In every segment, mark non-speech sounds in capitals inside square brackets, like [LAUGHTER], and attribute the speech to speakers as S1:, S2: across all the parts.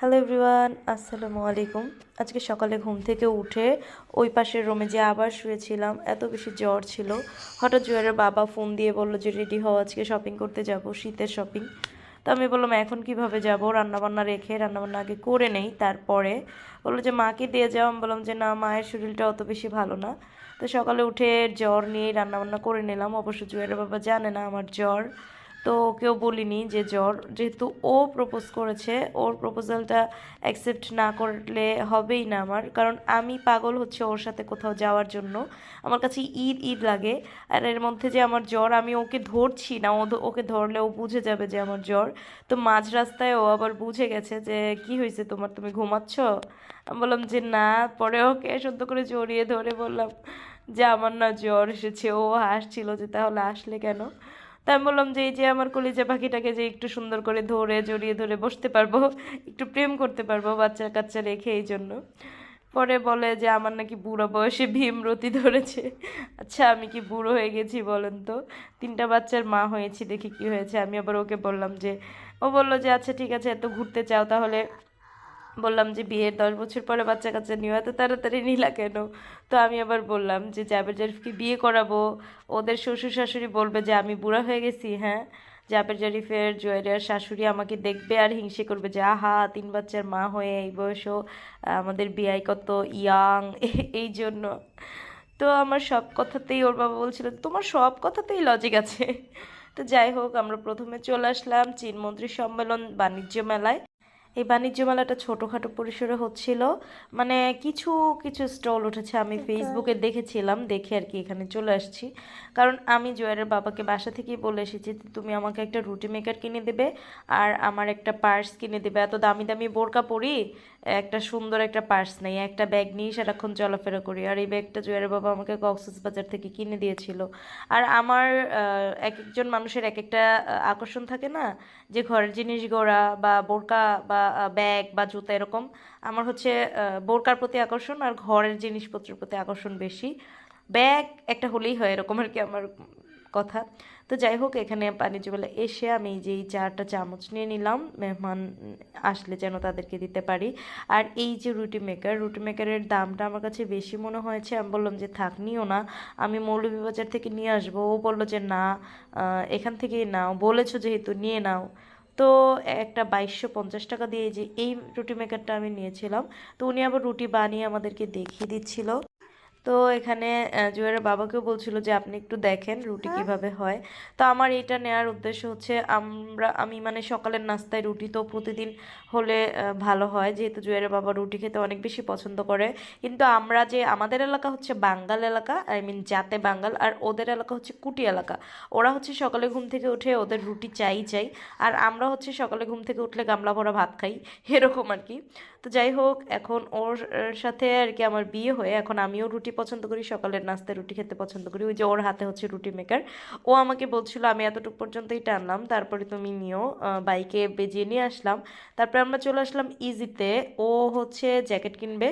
S1: Hello everyone আসসালামু আলাইকুম। আজকে সকালে ঘুম থেকে উঠে ওই পাশের রুমে যে আবার শুয়েছিলাম, এত বেশি জ্বর ছিল। হঠাৎ জুয়ারের বাবা ফোন দিয়ে বলল যে রেডি হও, আজকে শপিং করতে যাব, শীতের শপিং তো আমি বললাম, এখন কীভাবে যাব? রান্নাবান্না রেখে, রান্নাবান্না আগে করে নেই, তারপরে? বলল যে, মাকে দিয়ে যাও। আমি বললাম যে, না, মায়ের শরীরটা অত বেশি ভালো না। তো সকালে উঠে জ্বর নিয়েই রান্নাবান্না করে নিলাম। অবশ্য জুয়ারের বাবা জানে না আমার জ্বর। তো ওকেও বলিনি যে জ্বর। যেহেতু ও প্রপোজ করেছে, ওর প্রপোজালটা অ্যাকসেপ্ট না করলে হবেই না আমার। কারণ আমি পাগল হচ্ছে ওর সাথে কোথাও যাওয়ার জন্য। আমার কাছে ঈদ ঈদ লাগে। আর এর মধ্যে যে আমার জ্বর, আমি ওকে ধরছি না। ও ওকে ধরলে ও বুঝে যাবে যে আমার জ্বর। তো মাঝ রাস্তায় ও আবার বুঝে গেছে যে, কি হয়েছে তোমার? তুমি ঘুমাচ্ছ? আমি বললাম যে, না। পরে ওকে সদ্য করে জড়িয়ে ধরে বললাম যে, আমার না জ্বর এসেছে। ও হাসছিল যে, তাহলে আসলে কেন? তাই আমি বললাম যে, এই যে আমার কলিজা পাখিটাকে যে একটু সুন্দর করে ধরে, জড়িয়ে ধরে বসতে পারব, একটু প্রেম করতে পারব বাচ্চা কাচ্চা রেখে এই জন্য। পরে বলে যে, আমার নাকি বুড়ো বয়সে ভীমরতি ধরেছে। আচ্ছা আমি কি বুড়ো হয়ে গেছি বলেন তো? তিনটা বাচ্চার মা হয়েছি, দেখি কি হয়েছে। আমি আবার ওকে বললাম যে, ও বলল যে আচ্ছা ঠিক আছে, এত ঘুরতে চাও তাহলে বললাম যে বিয়ের দশ বছর পরে বাচ্চা কাচ্চা নিয়ে এত তাড়াতাড়ি নিলা কেন? তো আমি আবার বললাম যে জাবের জারিফকে বিয়ে করাবো। ওদের শ্বশুর শাশুড়ি বলবে যে আমি বুড়া হয়ে গেছি হ্যাঁ? জাবের জারিফের জয়েরিয়ার শাশুড়ি আমাকে দেখবে আর হিংসে করবে যে, আহা, তিন বাচ্চার মা হয়ে এই বয়সও আমাদের বিয়াই কত ইয়াং। [LAUGHS] এই জন্য। তো আমার সব কথাতেই ওর বাবা বলছিল, তোমার সব কথাতেই লজিক আছে। তো যাই হোক, আমরা প্রথমে চলে আসলাম চীন মন্ত্রী সম্মেলন বাণিজ্য মেলায়। এই বাণিজ্য মেলাটা ছোটোখাটো পরিসরে হচ্ছিল। মানে কিছু কিছু স্টল উঠেছে আমি ফেসবুকে দেখেছিলাম দেখে আর কি এখানে চলে আসছি। কারণ আমি জয়ের বাবাকে বাসা থেকেই বলে এসেছি তুমি আমাকে একটা রুটি মেকার কিনে দেবে আর আমার একটা পার্স কিনে দেবে। এত দামি দামি বোরকা পরি একটা সুন্দর একটা পার্স নেই একটা ব্যাগ নিয়ে সারাক্ষণ চলাফেরা করি। আর এই ব্যাগটা জয়ের বাবা আমাকে কক্সেস বাজার থেকে কিনে দিয়েছিল। আর আমার এক একজন মানুষের এক একটা আকর্ষণ থাকে না? যে ঘরের জিনিস গড়া বা বোরকা বা ব্যাগ বা জুতা এরকম। আমার হচ্ছে বোরকার প্রতি আকর্ষণ আর ঘরের জিনিসপত্রের প্রতি আকর্ষণ বেশি। ব্যাগ একটা হলেই হয় এরকম আর কি আমার কথা। তো যাই হোক, এখানে বাণিজ্যবেলা এসে আমি যে এই চারটা চামচ নিয়ে নিলাম। মেহমান আসলে যেন তাদেরকে দিতে পারি। আর এই যে রুটি মেকার, রুটি মেকারের দামটা আমার কাছে বেশি মনে হয়েছে। আমি বললাম যে, থাক, নিও না। আমি মৌলভীবাজার থেকে নিয়ে আসব। ও বলল যে, না এখান থেকেই নাও। বলেছ যেহেতু, নিয়ে নাও। তো একটা বাইশশো পঞ্চাশ টাকা দিয়ে যে, এই রুটি মেকারটা আমি নিয়েছিলাম। তো উনি আবার রুটি বানিয়ে আমাদেরকে দেখিয়ে দিচ্ছিল। তো এখানে আহ, জুয়েলের বাবাকেও বলছিল যে আপনি একটু দেখেন রুটি কীভাবে হয়। তো আমার এটা নেওয়ার উদ্দেশ্য হচ্ছে আমরা আমি মানে সকালের নাস্তায় রুটি তো প্রতিদিন হলে ভালো হয়। যেহেতু জুয়েলের বাবা রুটি খেতে অনেক বেশি পছন্দ করে। কিন্তু আমরা যে আমাদের এলাকা হচ্ছে বাঙ্গাল এলাকা আই মিন জাতে বাঙ্গাল আর ওদের এলাকা হচ্ছে কুটি এলাকা। ওরা হচ্ছে সকালে ঘুম থেকে উঠে ওদের রুটি চাই চাই। আর আমরা হচ্ছে সকালে ঘুম থেকে উঠলে গামলা ভরা ভাত খাই এরকম আর কি। তো যাই হোক এখন ওর সাথে আর কি আমার বিয়ে হয়ে এখন আমিও রুটি পছন্দ করি, সকালের নাস্তায় রুটি খেতে পছন্দ করি। ওই যে ওর হাতে হচ্ছে রুটি মেকার ও আমাকে বলছিল, আমি এতটুকু পর্যন্তই টানলাম, তারপরে তুমি নিও। বাইকে বেজিয়ে নিয়ে আসলাম। তারপরে আমরা চলে আসলাম ইজিতে ও হচ্ছে জ্যাকেট কিনবে।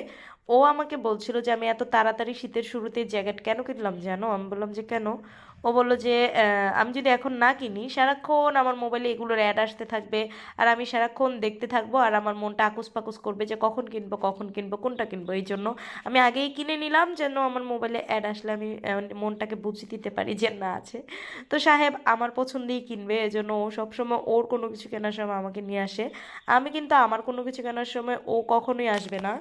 S1: ও আমাকে বলছিল যে, আমি এত তাড়াতাড়ি শীতের শুরুতে জ্যাকেট কেন কিনলাম? জানো? আমি বললাম যে, কেন? ও বলল যে আমি যদি এখন না কিনি, সারাক্ষণ আমার মোবাইলে এগুলোর অ্যাড আসতে থাকবে, আর আমি সারাক্ষণ দেখতে থাকব, আর আমার মনটা আকুস পাকুস করবে যে কখন কিনবো কখন কিনবো, কোনটা কিনবো, এই জন্য আমি আগেই কিনে নিলাম যেন আমার মোবাইলে অ্যাড আসলে আমি মনটাকে বুঝিয়ে দিতে পারি যে না আছে। তো সাহেব আমার পছন্দেই কিনবে এজন্য ও সবসময় ওর কোনো কিছু কেনার সময় আমাকে নিয়ে আসে। আমি কিন্তু আমার কোনো কিছু কেনার সময় ও কখনোই আসবে না।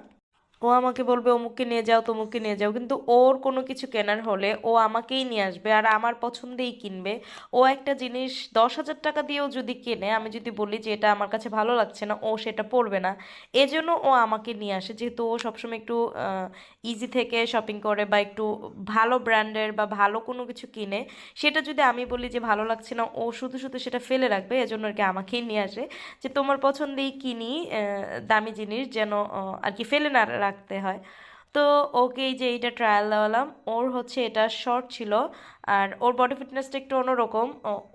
S1: ও আমাকে বলবে, অমুককে নিয়ে যাও, তমুককে নিয়ে যাও। কিন্তু ওর কোনো কিছু কেনার হলে ও আমাকেই নিয়ে আসবে আর আমার পছন্দেই কিনবে। ও একটা জিনিস দশ হাজার টাকা দিয়েও যদি কেনে, আমি যদি বলি যে এটা আমার কাছে ভালো লাগছে না, ও সেটা পরবে না। এজন্য ও আমাকে নিয়ে আসে। যেহেতু ও সবসময় একটু ইজি থেকে শপিং করে বা একটু ভালো ব্র্যান্ডের বা ভালো কোনো কিছু কিনে, সেটা যদি আমি বলি যে ভালো লাগছে না, ও শুধু শুধু সেটা ফেলে রাখবে। এজন্য আর কি আমাকেই নিয়ে আসে যে তোমার পছন্দেই কিনি দামি জিনিস যেন আর কি ফেলে না রাখতে হয়। তো ওকে যে এইটা ট্রায়াল দেওয়ালাম, ওর হচ্ছে এটা শর্ট ছিল আর ওর বডি ফিটনেসটা একটু অন্যরকম।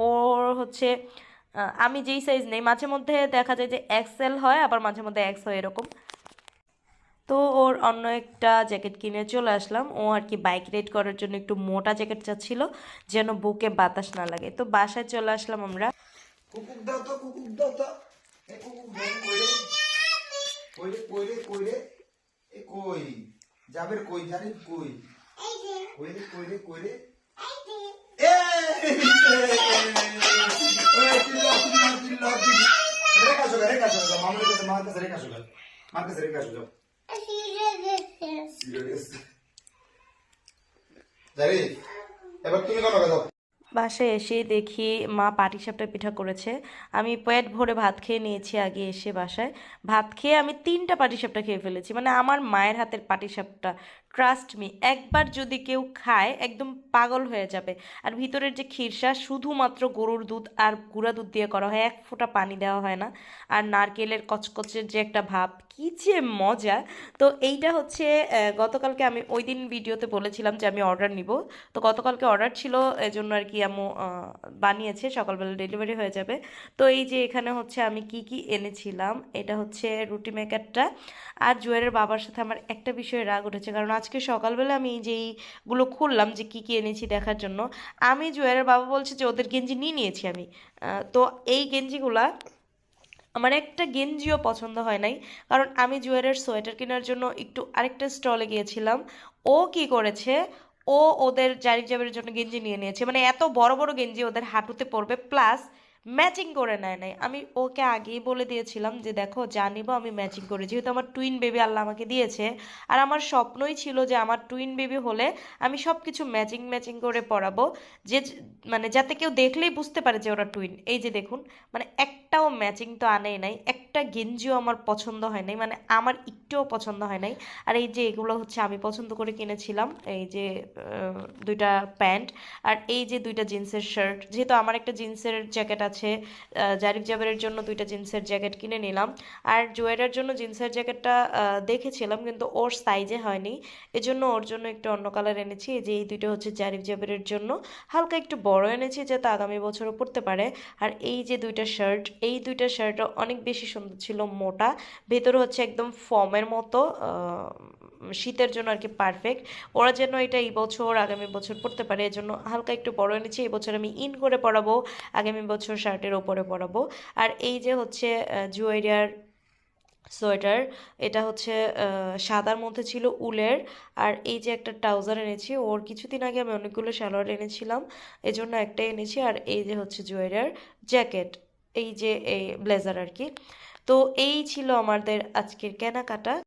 S1: ওর হচ্ছে আমি যেই সাইজ নেই, মাঝে মধ্যে দেখা যায় যে এক্সেল হয়, আবার মাঝে মধ্যে এক্স হয় এরকম। তো ওর অন্য একটা জ্যাকেট কিনে চলে আসলাম। ও আর কি বাইক রাইড করার জন্য একটু মোটা জ্যাকেট চাচ্ছিল, যেন বুকে বাতাস না লাগে। তো বাসায় চলে আসলাম আমরা।
S2: এ কই? যাবের কই? জানি কই। কই রে কই রে রে? এ এবার তুমি কত কথা
S1: বাসায় এসে দেখি মা পাটিসাপটা পিঠা করেছে। আমি পেট ভরে ভাত খেয়ে নিয়েছি আগে এসে বাসায়। ভাত খেয়ে আমি তিনটা পাটিসাপটা খেয়ে ফেলেছি। মানে আমার মায়ের হাতের পাটিসাপটা ট্রাস্ট মি একবার যদি কেউ খায় একদম পাগল হয়ে যাবে। আর ভিতরের যে ক্ষীরসা শুধুমাত্র গরুর দুধ আর গুঁড়া দুধ দিয়ে করা হয় এক ফোঁটা পানি দেওয়া হয় না। আর নারকেলের কচকচের যে একটা ভাব কি যে মজা! তো এইটা হচ্ছে গতকালকে আমি ওই দিন ভিডিওতে বলেছিলাম যে আমি অর্ডার নিব। তো গতকালকে অর্ডার ছিল এজন্য আর কি আহ, বানিয়েছে সকালবেলা ডেলিভারি হয়ে যাবে। তো এই যে এখানে হচ্ছে আমি কি কি এনেছিলাম এটা হচ্ছে রুটি মেকারটা আর জুয়েলের বাবার সাথে আমার একটা বিষয়ে রাগ উঠেছে কারণ আজকে সকালবেলা আমি যেইগুলো খুললাম যে কি কি এনেছি দেখার জন্য, আমি জুয়েলের বাবা বলছে যে ওদের গেঞ্জি নিয়ে নিয়েছি আমি। তো এই গেঞ্জিগুলা আমার একটা গেঞ্জিও পছন্দ হয় নাই, কারণ আমি জুয়েলের সোয়েটার কেনার জন্য একটু আরেকটা স্টলে গিয়েছিলাম। ও কি করেছে? ও ওদের জারিক জাবের জন্য গেঞ্জি নিয়ে নিয়েছে। মানে এত বড় বড় গেঞ্জি ওদের হাঁটুতে পড়বে প্লাস ম্যাচিং করে নেয় নাই। আমি ওকে আগেই বলে দিয়েছিলাম যে, দেখো, যা নিব আমি ম্যাচিং করে। যেহেতু আমার টুইন বেবি আল্লাহ আমাকে দিয়েছে, আর আমার স্বপ্নই ছিল যে, আমার টুইন বেবি হলে আমি সব কিছু ম্যাচিং ম্যাচিং করে পড়াবো যে মানে যাতে কেউ দেখলেই বুঝতে পারে যে, ওরা টুইন। এই যে দেখুন মানে একটাও ম্যাচিং তো আনেই নাই, একটা গেঞ্জিও আমার পছন্দ হয় নাই মানে আমার একটুও পছন্দ হয় নাই। আর এই যে এগুলো হচ্ছে আমি পছন্দ করে কিনেছিলাম, এই যে দুইটা প্যান্ট, আর এই যে দুইটা জিন্সের শার্ট যেহেতু আমার একটা জিন্সের জ্যাকেট আছে জারিফ জাবেরের জন্য দুইটা জিন্সের জ্যাকেট কিনে নিলাম। আর জুয়েলের জন্য জিন্সের জ্যাকেটটা দেখেছিলাম, কিন্তু ওর সাইজে হয়নি। এজন্য ওর জন্য একটু অন্য কালার এনেছি যে এই দুইটা হচ্ছে জারিফ জাবেরের জন্য। হালকা একটু বড় এনেছি, যাতে আগামী বছরও পরতে পারে। আর এই যে দুইটা শার্ট এই দুইটা শার্টও অনেক বেশি সুন্দর ছিল, মোটা। ভেতরে হচ্ছে একদম ফর্মের মতো শীতের জন্য আর কি পারফেক্ট ওরা যেন এটা এই বছর, আগামী বছর পরতে পারে এজন্য হালকা একটু বড় এনেছি, এই বছর আমি ইন করে পরাবো, আগামী বছর শার্টের ওপরে পরাবো। আর এই যে হচ্ছে জুয়েরিয়ার সোয়েটার, এটা হচ্ছে সাদার মধ্যে ছিল উলের। আর এই যে একটা ট্রাউজার এনেছি, ওর কিছুদিন আগে আমি অনেকগুলো সালোয়ার এনেছিলাম, এজন্য একটা এনেছি। আর এই যে হচ্ছে জুয়েলার জ্যাকেট। এই যে এই ব্লেজার আর কি। তো এই ছিল আমাদের আজকের কেনাকাটা।